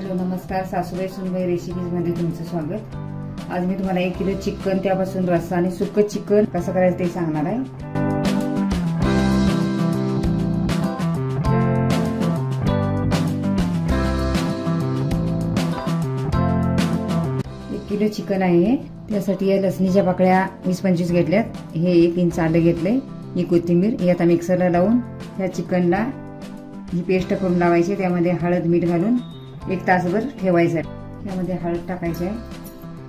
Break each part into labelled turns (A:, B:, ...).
A: Hello नमस्कार. सासूबाई सुनबाई रेसिपीजमध्ये तुमचं स्वागत. आज मी तुम्हाला एक किलो चिकन त्यापासून रस्सा आणि सुकं चिकन कसं करायचं ते सांगणार आहे. एक किलो चिकन आहे त्यासाठी या लसणीच्या पाकळ्या वीस पंचवीस घेतल्यात. हे एक इंच आलं घेतलंय. ही कोथिंबीर हे आता मिक्सरला लावून ह्या चिकनला ही पेस्ट करून लावायची त्यामध्ये हळद मीठ घालून एक तासभर ठेवायचं आहे. त्यामध्ये हळद टाकायची आहे.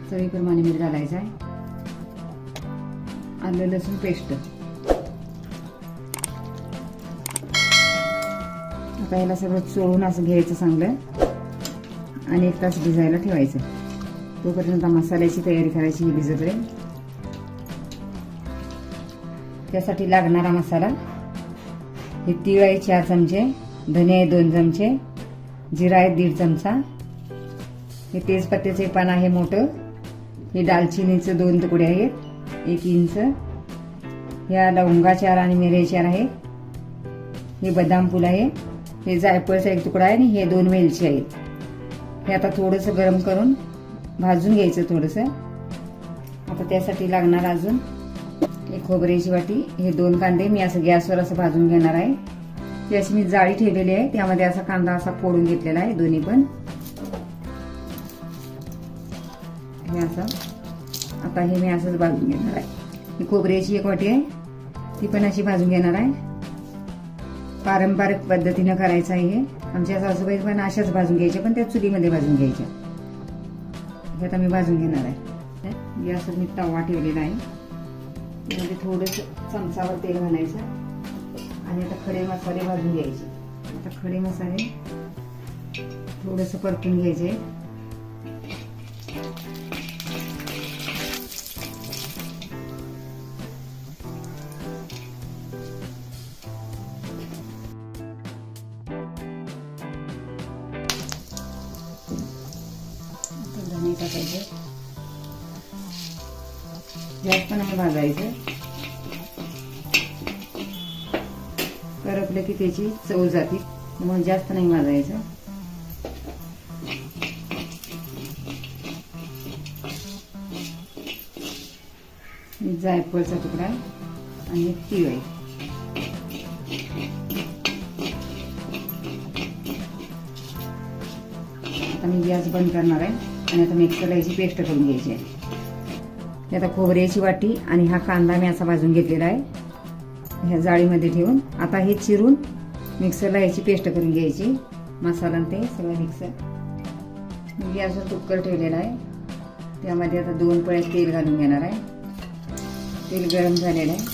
A: चवीप्रमाणे मीठ घालायचं आहे. आलं लसूण पेस्ट. आता याला सगळं चोळून असं घ्यायचं चांगलं. आणि एक तास भिजायला ठेवायचं तोपर्यंत मसाल्याची तयारी करायची ही भिजपर्यंत त्यासाठी लागणारा मसाला हे तीळ आहे चार चमचे धने आहे दोन चमचे जिरा आहे दीड चमचा. हे तेजपत्त्याचे पान आहे मोठं. हे दालचिनीचं दोन तुकडे आहेत एक इंच. ह्या लवंगा चार आणि मिरे चार आहे हे बदाम फुल आहे. हे जायफळचा एक तुकडा आहे आणि हे दोन वेलची आहेत. हे आता थोडंसं गरम करून भाजून घ्यायचं थोडंसं. आता त्यासाठी लागणार अजून एक खोबऱ्याची वाटी. हे दोन कांदे मी असं गॅसवर असं भाजून घेणार आहे. ती अशी मी जाळी ठेवलेली आहे. त्यामध्ये असा कांदा असा फोडून घेतलेला आहे दोन्ही पण. हे असं. आता हे मी असंच भाजून घेणार आहे. ही खोबऱ्याची एक वाटी आहे. ती पण अशी भाजून घेणार आहे. पारंपरिक पद्धतीनं करायचं आहे हे. आमच्या सासूबाई पण अशाच भाजून घ्यायच्या पण त्या चुलीमध्ये भाजून घ्यायच्या. हे आता मी भाजून घेणार आहे. असं मी तवा ठेवलेला आहे. त्यामध्ये थोडंसं चमचावर तेल घालायचं. आणि आता खडे मसाले भाजून घ्यायचे. आता खडे मसाले थोडस परतून घ्यायचे. धने टाकायचे. जास्त नाही भाजायचं. करपलं की त्याची चव जाते. म्हणून जास्त नाही भाजायचं जायफळचा तुकडा आणि तिळ तीळ. आहे आता मी गॅस बंद करणार आहे आणि आता मिक्सरला याची पेस्ट करून घ्यायची आहे. आता खोबऱ्याची वाटी आणि हा कांदा मी असा भाजून घेतलेला आहे. ह्या जाळीमध्ये ठेवून. आता हे चिरून मिक्सरला याची पेस्ट करून घ्यायची. मसाला ते सगळं मिक्सर. मी असं कुकर ठेवलेला आहे. त्यामध्ये आता दोन पळ्या तेल घालून घेणार आहे. तेल गरम झालेलं आहे.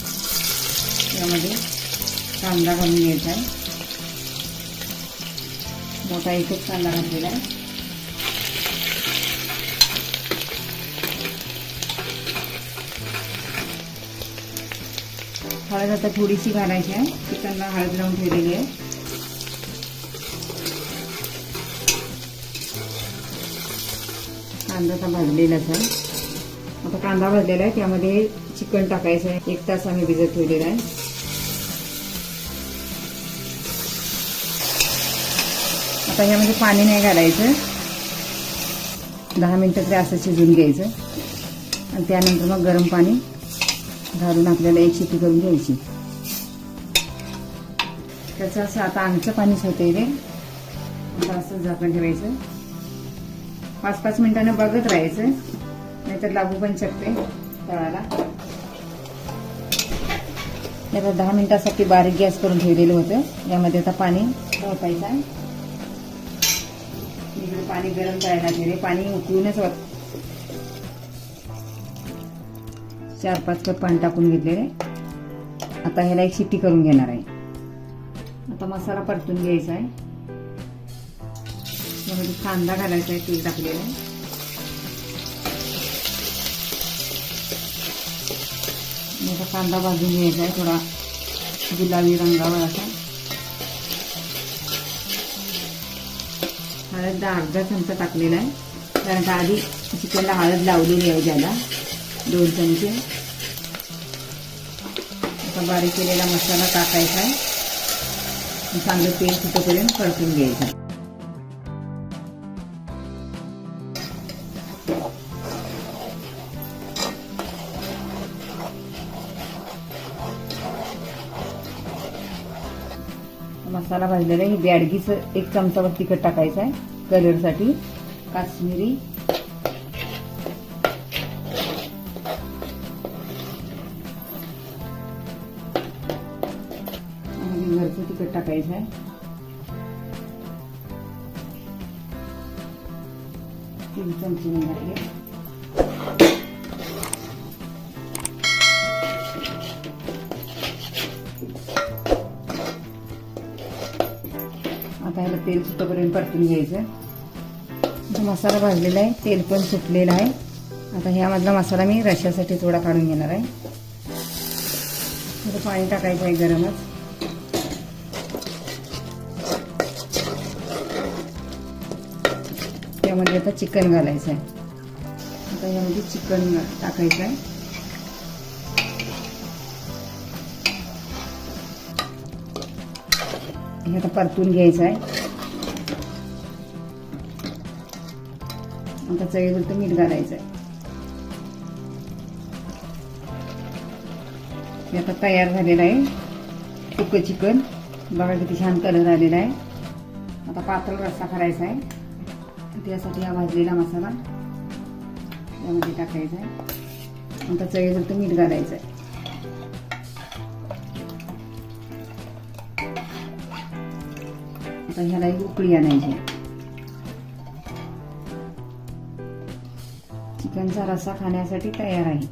A: त्यामध्ये कांदा घालून घ्यायचा आहे. मोठा एकच कांदा घातलेला आहे. हळद आता थोडीशी घालायची आहे. चिकनला हळद लावून ठेवलेली आहे. कांदा आता भाजलेलाच आहे. आता कांदा भाजलेला आहे त्यामध्ये चिकन टाकायचं आहे. एक तास आम्ही भिजत ठेवलेला आहे. आता यामध्ये पाणी नाही घालायचं. दहा मिनटं तरी असं शिजून घ्यायचं. आणि त्यानंतर मग गरम पाणी घालून आपल्याला एक शिटी करून घ्यायची. त्याचं असं आता आमचं पाणीच होते रे. असं झाकण ठेवायचं. पाच पाच मिनिटानं बघत राहायचं. नाहीतर लागू पण शकते तळाला. आता दहा मिनिटासाठी बारीक गॅस करून ठेवलेलं होतं. यामध्ये आता पाणी ओतायचं आहे. इकडे पाणी गरम करायला ठेवले पाणी उकळूनच वाटतं चार पाच कप पाणी टाकून घेतलेले आता ह्याला एक शिट्टी करून घेणार आहे. आता मसाला परतून घ्यायचा आहे. त्यामध्ये कांदा घालायचा आहे तेल टाकलेलं आहे. आता कांदा भाजून घ्यायचा आहे थोडा गुलाबी रंगावर असा. हळद अर्धा चमचा टाकलेला आहे. कारण का आधी चिकनला हळद लावलेली आहे ज्याला. दोन चमचे. आता बारीक केलेला मसाला टाकायचा आहे. चांगलं तेल तिथंपर्यंत परतून घ्यायचं. मसाला भाजलेला हे ही बॅडगीचं एक चमचावर तिखट टाकायचं आहे. कलरसाठी काश्मीरी घरचं तिखट तीन मी घातले. आता ह्याला तेल सुटपर्यंत परतून घ्यायचं. आता मसाला भाजलेला आहे तेल पण सुटलेलं आहे. आता ह्यामधला मसाला मी रश्यासाठी थोडा काढून घेणार आहे. पाणी टाकायचं आहे गरमच. याच्यामध्ये आता चिकन घालायचं आहे आता यामध्ये चिकन टाकायचं आहे हे आता परतून घ्यायचं आहे आता तर मीठ घालायचं आहे हे आता तयार झालेलं आहे. सुक चिकन. बघा किती छान कलर आलेला आहे. आता पातळ रस्सा करायचा आहे त्यासाठी हा भाजलेला मसाला त्यामध्ये टाकायचा आहे. आता चवीपुरतं मीठ घालायचं आहे. आता ह्याला एक उकळी आणायची चिकनचा रस्सा खाण्यासाठी तयार आहे.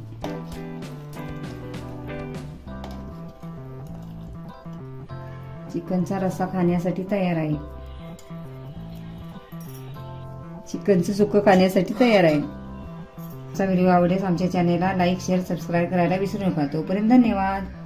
A: चिकनचा रस्सा खाण्यासाठी तयार आहे. कंच सुकं खाण्यासाठी तयार आहे. आमचा व्हिडिओ आवडेल आमच्या चॅनेलला लाईक शेअर सबस्क्राईब करायला विसरू नका. तोपर्यंत धन्यवाद.